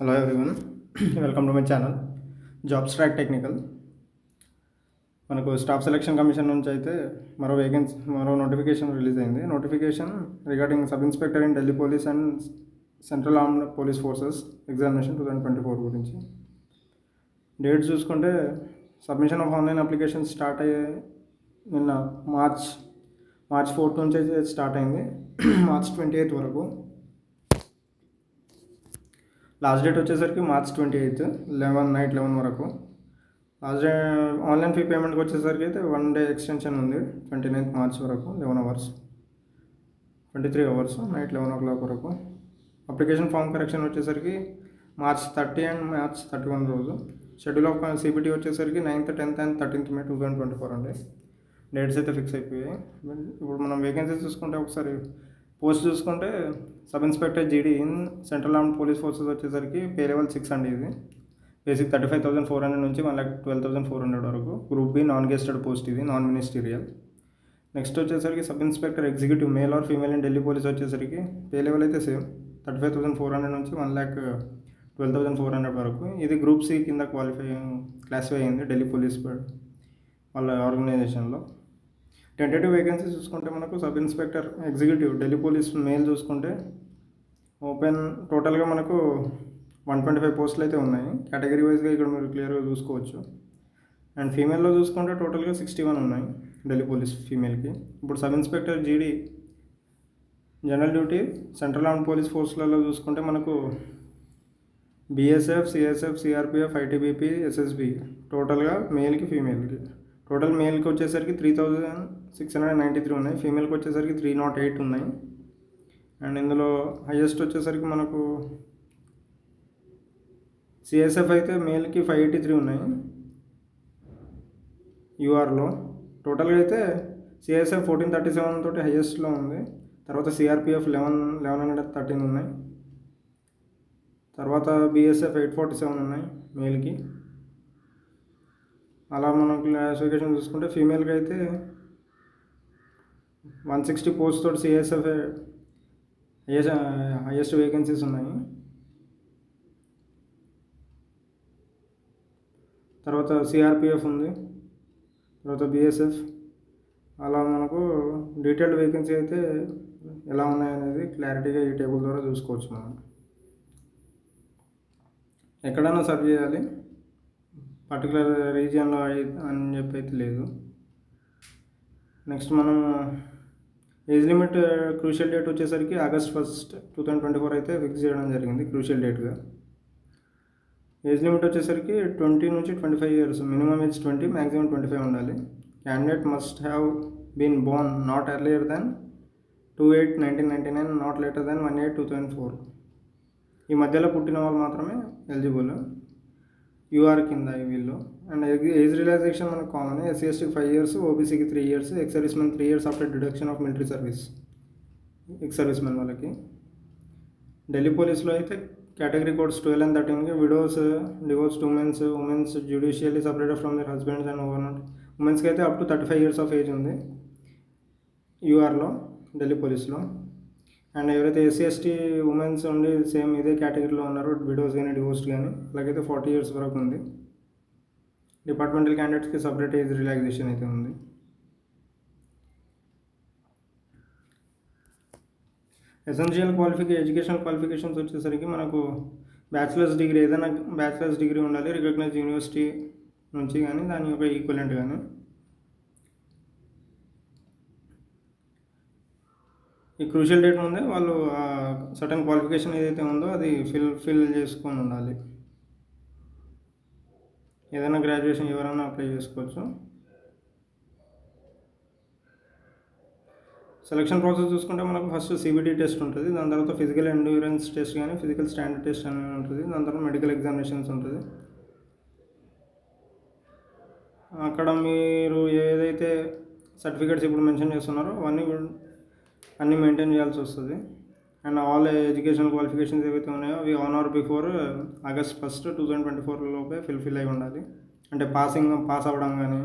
Hello everyone welcome to my channel jobs track technical మనకు staff selection commission నుంచి అయితే మరో వేకెన్సీ మరో నోటిఫికేషన్ రిలీజ్ అయింది. Notification regarding sub inspector in Delhi police and central armed police forces examination two thousand twenty four గురించి. Date చూసుకుంటే submission of online application start అయ్యే నిన్న మార్చ్ మార్చ్ ఫోర్త్ నుంచి అయితే స్టార్ట్ అయింది. మార్చ్ ట్వంటీ ఎయిత్ వరకు last date వచ్చేసరికి March twenty eighth eleven night eleven వరకు. లాస్ట్ డే ఆన్లైన్ ఫీ పేమెంట్కి వచ్చేసరికి అయితే వన్ డే ఎక్స్టెన్షన్ ఉంది ట్వంటీ నైన్త్ మార్చ్ వరకు eleven hours. Twenty three hours night eleven o'clock వరకు. అప్లికేషన్ ఫామ్ కరెక్షన్ వచ్చేసరికి March thirty and March thirty one రోజు. Schedule of CBT వచ్చేసరికి ninth tenth and thirteenth May two thousand twenty four అండి. Dates అయితే fix అయిపోయాయి. ఇప్పుడు మనం vacancies చూసుకుంటే ఒకసారి పోస్ట్ చూసుకుంటే sub inspector GD in central arm police forces వచ్చేసరికి పే లెవెల్ సిక్స్ అండి ఇది. Basic thirty five thousand four hundred నుంచి one lakh twelve thousand four hundred వరకు. Group B non gazetted post ఇది నాన్ మినిస్టీరియల్. నెక్స్ట్ వచ్చేసరికి sub inspector executive male or female in Delhi police వచ్చేసరికి pay level అయితే same. Thirty five thousand four hundred నుంచి one lakh twelve thousand four hundred వరకు. ఇది group C కింద qualify classify అయింది Delhi police వాళ్ళ ఆర్గనైజేషన్లో. టెంటేటివ్ వేకెన్సీ చూసుకుంటే మనకు sub inspector executive Delhi police male చూసుకుంటే ఓపెన్ టోటల్గా మనకు వన్ ట్వంటీ ఫైవ్ పోస్టులు అయితే ఉన్నాయి. కేటగిరీ వైజ్గా ఇక్కడ మీరు క్లియర్గా చూసుకోవచ్చు. అండ్ ఫీమేల్లో చూసుకుంటే టోటల్గా సిక్స్టీ వన్ ఉన్నాయి ఢిల్లీ పోలీస్ ఫీమేల్కి. ఇప్పుడు sub inspector GD general duty central arm police ఫోర్స్లలో చూసుకుంటే మనకు BSF CSF CRPF ITBP SSB టోటల్గా మేల్కి ఫీమేల్కి. టోటల్ మేల్కి వచ్చేసరికి three thousand six hundred ninety three ఉన్నాయి. ఫీమేల్కి వచ్చేసరికి త్రీ నాట్ ఎయిట్ ఉన్నాయి. అండ్ ఇందులో హైయెస్ట్ వచ్చేసరికి మనకు సిఎస్ఎఫ్ అయితే మేల్కి ఫైవ్ ఎయిటీ త్రీ ఉన్నాయి యూఆర్లో టోటల్గా అయితే సిఎస్ఎఫ్ ఫోర్టీన్ థర్టీ సెవెన్ తోటి హైయెస్ట్లో ఉంది. తర్వాత CRPF eleven eleven hundred thirteen ఉన్నాయి. తర్వాత బిఎస్ఎఫ్ ఎయిట్ ఫార్టీ సెవెన్ ఉన్నాయి మేల్కి. అలా మనం క్లాసిఫికేషన్ చూసుకుంటే ఫీమేల్కి అయితే వన్ సిక్స్టీ పోస్ట్ తోటి సిఎస్ఎఫ్ హైయెస్ట్ హైయెస్ట్ వేకెన్సీస్ ఉన్నాయి. తర్వాత సిఆర్పిఎఫ్ ఉంది. తర్వాత బిఎస్ఎఫ్ అలా మనకు డీటెయిల్డ్ వేకెన్సీ అయితే ఎలా ఉన్నాయనేది క్లారిటీగా ఈ టేబుల్ ద్వారా చూసుకోవచ్చు మనం. ఎక్కడైనా సర్వ్ చేయాలి. పర్టికులర్ రీజియన్లో అని చెప్పి అయితే లేదు. నెక్స్ట్ మనం age limit uh, crucial date వచ్చేసరికి August first two thousand twenty four అయితే ఫిక్స్ చేయడం జరిగింది క్రూషియల్ డేట్గా ఏజ్ లిమిట్ వచ్చేసరికి ట్వంటీ నుంచి twenty five years minimum age twenty maximum twenty five ఉండాలి. Candidate must have been born not earlier than two eight nineteen ninety nine not later than one eight two thousand four ఈ మధ్యలో పుట్టిన వాళ్ళు మాత్రమే eligible UR కింద వీళ్ళు. And age relaxation మనకు common SC ఎస్టీకి five years ఓబీసీకి three years ex service men three years after deduction of military service ex service men వాళ్ళకి. ఢిల్లీ పోలీస్లో అయితే category codes twelve and థర్టీన్కి widows divorce women women judicially separated from their husbands and over not ఉమెన్స్కి అయితే up to thirty five years of age ఉంది యూఆర్లో ఢిల్లీ పోలీస్లో. And ఎవరైతే SC ST women's ఉండి same ఇదే కేటగిరీలో ఉన్నారో విడోస్ కానీ డివోర్స్డ్ కానీ అలాగైతే ఫార్టీ ఇయర్స్ వరకు ఉంది. డిపార్ట్మెంటల్ క్యాండిడేట్స్కి సపరేట్ ఏజ్ రిలాక్సేషన్ అయితే ఉంది. ఎసెన్షియల్ క్వాలిఫికే ఎడ్యుకేషనల్ క్వాలిఫికేషన్స్ వచ్చేసరికి మనకు బ్యాచిలర్స్ డిగ్రీ ఏదైనా బ్యాచిలర్స్ డిగ్రీ ఉండాలి రికగ్నైజ్ యూనివర్సిటీ నుంచి కానీ దాని యొక్క ఈక్వలెంట్ కానీ. ఈ క్రూషియల్ డేట్ ముందే వాళ్ళు సటన్ క్వాలిఫికేషన్ ఏదైతే ఉందో అది ఫిల్ ఫిల్ చేసుకొని ఉండాలి. ఏదైనా గ్రాడ్యుయేషన్ ఎవరైనా అప్లై చేసుకోవచ్చు. సెలక్షన్ ప్రాసెస్ చూసుకుంటే మనకు ఫస్ట్ సిబిటీ టెస్ట్ ఉంటుంది. దాని తర్వాత ఫిజికల్ ఎండ్యూరెన్స్ టెస్ట్ కానీ ఫిజికల్ స్టాండర్డ్ టెస్ట్ అని ఉంటుంది. దాని తర్వాత మెడికల్ ఎగ్జామినేషన్స్ ఉంటుంది. అక్కడ మీరు ఏదైతే సర్టిఫికేట్స్ ఇప్పుడు మెన్షన్ చేస్తున్నారో అవన్నీ అన్నీ మెయింటైన్ చేయాల్సి వస్తుంది. అండ్ ఆల్ ఎడ్యుకేషన్ క్వాలిఫికేషన్స్ ఏవైతే ఉన్నాయో అవి one hour before August first two thousand twenty four లోపే ఫిల్ఫిల్ అయి ఉండాలి. అంటే పాసింగ్ పాస్ అవ్వడం కానీ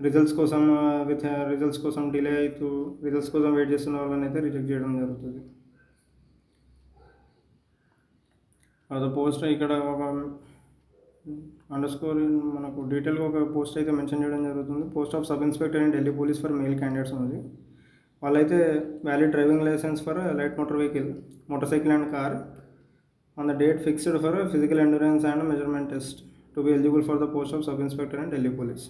రిజల్ట్స్ కోసం uh, విత్ రిజల్ట్స్ uh, కోసం డిలే అవుతూ రిజల్ట్స్ కోసం వెయిట్ చేస్తున్న వాళ్ళని అయితే రిజెక్ట్ చేయడం జరుగుతుంది. అది పోస్ట్ ఇక్కడ ఒక అండర్ స్కోర్ మనకు డీటెయిల్గా ఒక పోస్ట్ అయితే మెన్షన్ చేయడం జరుగుతుంది. Post of sub inspector in Delhi police for male candidates ఉంది. వాళ్ళైతే valid driving licence for light motor vehicle motor cycle and car on the date fixed for physical endurance and measurement test to be eligible for the post of sub inspector and Delhi police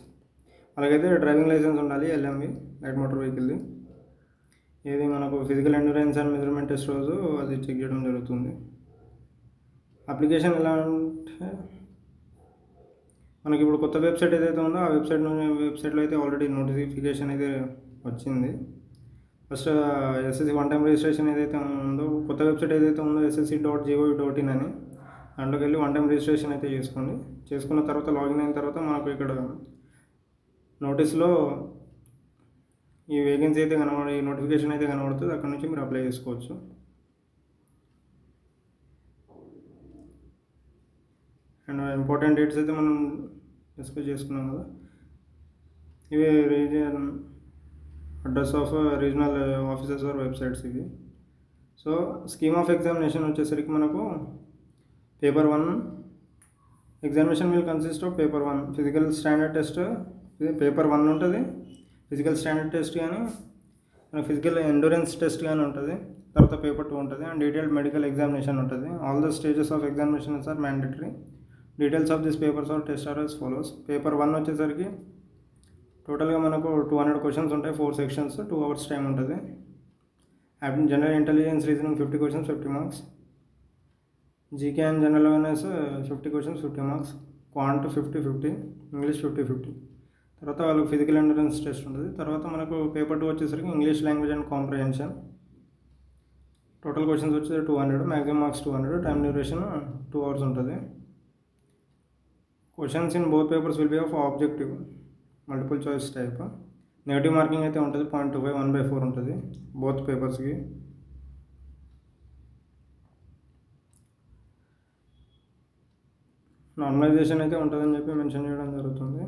అలాగైతే driving licence ఉండాలి LMV light motor వెహికల్ది ఏది మనకు physical endurance and measurement test రోజు అది check చేయడం జరుగుతుంది. Application ఎలా అంటే మనకి ఇప్పుడు కొత్త వెబ్సైట్ ఏదైతే ఉందో ఆ వెబ్సైట్ వెబ్సైట్లో అయితే ఆల్రెడీ నోటిఫికేషన్ అయితే వచ్చింది. First SSC one time registration ఏదైతే ఉందో కొత్త వెబ్సైట్ ఏదైతే ఉందో SSC dot GOV dot in అని దాంట్లోకి వెళ్ళి వన్ టైం రిజిస్ట్రేషన్ అయితే చేసుకోండి. చేసుకున్న తర్వాత లాగిన్ అయిన తర్వాత మనకు ఇక్కడ నోటీస్లో ఈ వేకెన్సీ అయితే కనబడి ఈ నోటిఫికేషన్ అయితే కనబడుతుంది. అక్కడ నుంచి మీరు అప్లై చేసుకోవచ్చు. అండ్ ఇంపార్టెంట్ డేట్స్ అయితే మనం డిస్కస్ చేసుకున్నాం కదా. ఇవి reason address of regional officers are websites ఇవి. సో స్కీమ్ ఆఫ్ ఎగ్జామినేషన్ వచ్చేసరికి మనకు paper one examination will consist of paper one physical standard test paper one ఉంటుంది. ఫిజికల్ స్టాండర్డ్ టెస్ట్ కానీ మన ఫిజికల్ ఎండూరెన్స్ టెస్ట్ కానీ ఉంటుంది. తర్వాత పేపర్ టూ ఉంటుంది. అండ్ డీటెయిల్డ్ మెడికల్ ఎగ్జామినేషన్ ఉంటుంది. All the stages of examinations are mandatory details of this papers are test are as follows paper one వచ్చేసరికి టోటల్గా మనకు టూ హండ్రెడ్ క్వశ్చన్స్ ఉంటాయి four sections two hours time ఉంటుంది. General intelligence reasoning fifty questions fifty marks GK and general awareness fifty questions fifty marks quant fifty fifty English fifty fifty తర్వాత వాళ్ళకి physical endurance test ఉంటుంది. తర్వాత మనకు paper two వచ్చేసరికి English language and comprehension total questions వచ్చేసి two hundred maximum marks two hundred time duration two hours ఉంటుంది. Questions in both papers will be of objective multiple choice type negative marking అయితే ఉంటుంది point two five one by four ఉంటుంది. Both పేపర్స్కి normalization అయితే ఉంటుందని చెప్పి mention చేయడం జరుగుతుంది.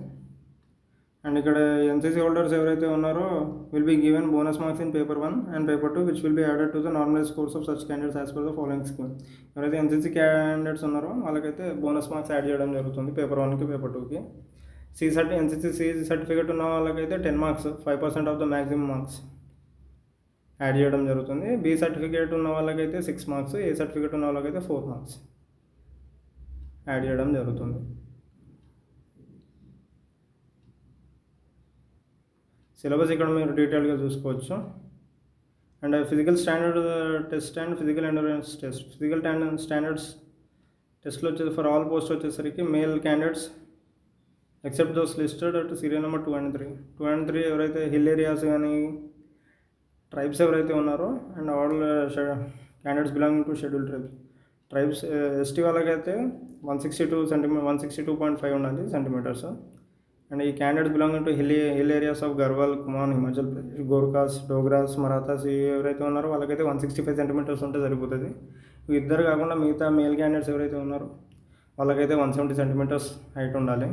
అండ్ ఇక్కడ ఎన్సీసీ హోల్డర్స్ ఎవరైతే ఉన్నారో will be given bonus marks in paper one and paper two which will be added to the normalize scores of such candidates as per the following scheme ఎవరైతే NCC candidates ఉన్నారో వాళ్ళకైతే bonus marks add చేయడం జరుగుతుంది paper వన్కి paper టూకి C సర్టి NCC C certificate ఉన్న వాళ్ళకైతే ten marks five percent of the maximum marks add చేయడం జరుగుతుంది. బి సర్టిఫికేట్ ఉన్న వాళ్ళకైతే సిక్స్ మార్క్స్ ఏ సర్టిఫికేట్ ఉన్న వాళ్ళకైతే ఫోర్ మార్క్స్ యాడ్ చేయడం జరుగుతుంది. సిలబస్ ఇక్కడ మీరు డీటెయిల్గా చూసుకోవచ్చు. And physical standard test and physical endurance test physical standards టెస్ట్లో వచ్చేసి ఫర్ ఆల్ పోస్ట్ వచ్చేసరికి male candidates except those listed at serial number two and three two and three ఎవరైతే హిల్ ఏరియాస్ కానీ ట్రైబ్స్ ఎవరైతే ఉన్నారో and all candidates belonging to schedule tribes tribes ST వాళ్ళకైతే one sixty two centimetre one sixty two point five ఉండాలి centimetres and ఈ candidates belonging to hill hill areas of Garhwal Kumaon Himachal Pradesh Gorkhas Dogras Marathas ఎవరైతే ఉన్నారో వాళ్ళకైతే one sixty five centimetres ఉంటే సరిపోతుంది. ఇద్దరు కాకుండా మిగతా మేల్ క్యాండిడేట్స్ ఎవరైతే ఉన్నారో వాళ్ళకైతే వన్ సెవెంటీ సెంటీమీటర్స్ హైట్ ఉండాలి.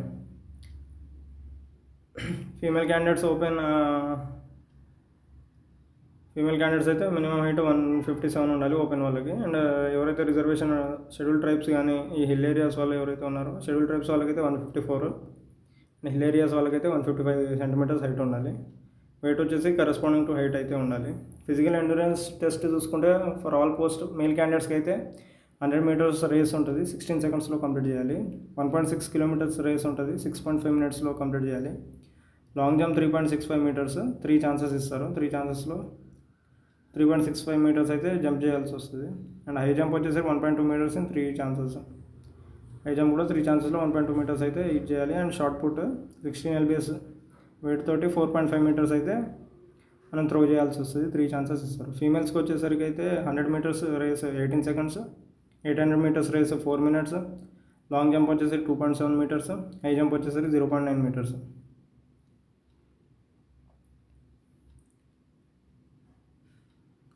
Female candidates open female candidates అయితే minimum height one fifty seven ఉండాలి ఓపెన్ వాళ్ళకి. అండ్ ఎవరైతే రిజర్వేషన్ షెడ్యూల్ ట్రైబ్స్ కానీ ఈ హిల్ ఏరియాస్ వాళ్ళు ఎవరైతే ఉన్నారో షెడ్యూల్ ట్రైబ్స్ వాళ్ళకైతే one fifty four hill areas వాళ్ళకైతే one fifty five centimetres height ఉండాలి. వెయిట్ వచ్చేసి కరెస్పాండింగ్ టు హైట్ అయితే ఉండాలి. ఫిజికల్ ఎండూరెన్స్ టెస్ట్ చూసుకుంటే ఫర్ ఆల్ పోస్ట్ మేల్ క్యాండిడేట్స్కి అయితే హండ్రెడ్ మీటర్స్ రేస్ ఉంటుంది సిక్స్టీన్ సెకండ్స్లో కంప్లీట్ చేయాలి. One point six kilometres race ఉంటుంది సిక్స్ పాయింట్ ఫైవ్ మినిట్స్లో కంప్లీట్ చేయాలి. Long jump three point six five metres three chances ఇస్తారు. Three ఛాన్సెస్లో three point six five metres అయితే జంప్ చేయాల్సి వస్తుంది. అండ్ హై జంప్ వచ్చేసి one point two metres in three chances high jump కూడా three ఛాన్సెస్లో one point two metres అయితే it చేయాలి. And shot put sixteen LBS weight తోటి four point five metres అయితే మనం త్రో చేయాల్సి వస్తుంది. త్రీ ఛాన్సెస్ ఇస్తారు. ఫీమేల్స్కి వచ్చేసరికి అయితే hundred metres race eighteen seconds eight hundred metres race four minutes long jump వచ్చేసరికి two point seven metres high jump వచ్చేసరికి zero point nine metres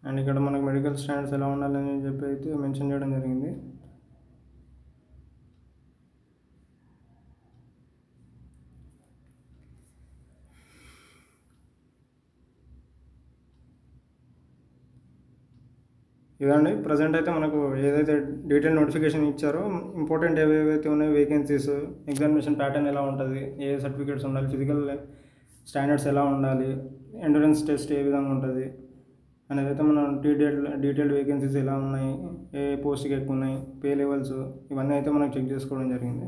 and ఇక్కడ మనకు మెడికల్ స్టాండర్డ్స్ ఎలా ఉండాలని చెప్పి అయితే మెన్షన్ చేయడం జరిగింది. ఇదండి. ప్రజెంట్ అయితే మనకు ఏదైతే డీటెయిల్ నోటిఫికేషన్ ఇచ్చారో ఇంపార్టెంట్ ఏవేవైతే ఉన్నాయో వేకెన్సీస్ ఎగ్జామినేషన్ ప్యాటర్న్ ఎలా ఉంటుంది ఏ సర్టిఫికేట్స్ ఉండాలి ఫిజికల్ స్టాండర్డ్స్ ఎలా ఉండాలి ఎండూరెన్స్ టెస్ట్ ఏ విధంగా ఉంటుంది అండ్ అయితే మనం డీటెయిల్ డీటెయిల్డ్ వేకెన్సీస్ ఎలా ఉన్నాయి ఏ పోస్ట్కి ఎక్కువ ఉన్నాయి పే లెవెల్స్ ఇవన్నీ అయితే మనం చెక్ చేసుకోవడం జరిగింది.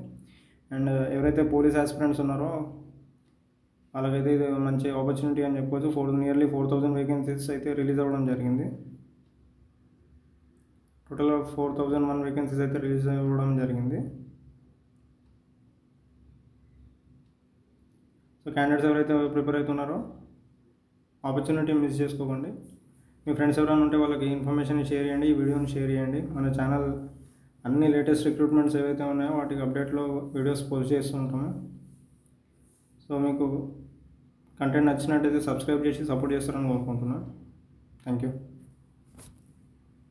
అండ్ ఎవరైతే పోలీస్ ఆస్పిరెంట్స్ ఉన్నారో వాళ్ళకైతే ఇది మంచి ఆపర్చునిటీ అని చెప్పవచ్చు four nearly four thousand vacancies అయితే రిలీజ్ అవ్వడం జరిగింది. Total four thousand one vacancies అయితే రిలీజ్ అవ్వడం జరిగింది. సో క్యాండిడేట్స్ ఎవరైతే ప్రిపేర్ అవుతున్నారో ఆపర్చునిటీ మిస్ చేసుకోకండి. మీ ఫ్రెండ్స్ ఎవరైనా ఉంటే వాళ్ళకి ఇన్ఫర్మేషన్ షేర్ చేయండి ఈ వీడియోని షేర్ చేయండి. మన ఛానల్ అన్ని లేటెస్ట్ రిక్రూట్మెంట్స్ ఏవైతే ఉన్నాయో వాటికి అప్డేట్లో వీడియోస్ పోస్ట్ చేస్తూ ఉంటాము. సో మీకు కంటెంట్ నచ్చినట్టయితే సబ్స్క్రైబ్ చేసి సపోర్ట్ చేస్తారని కోరుకుంటున్నాను థ్యాంక్ యూ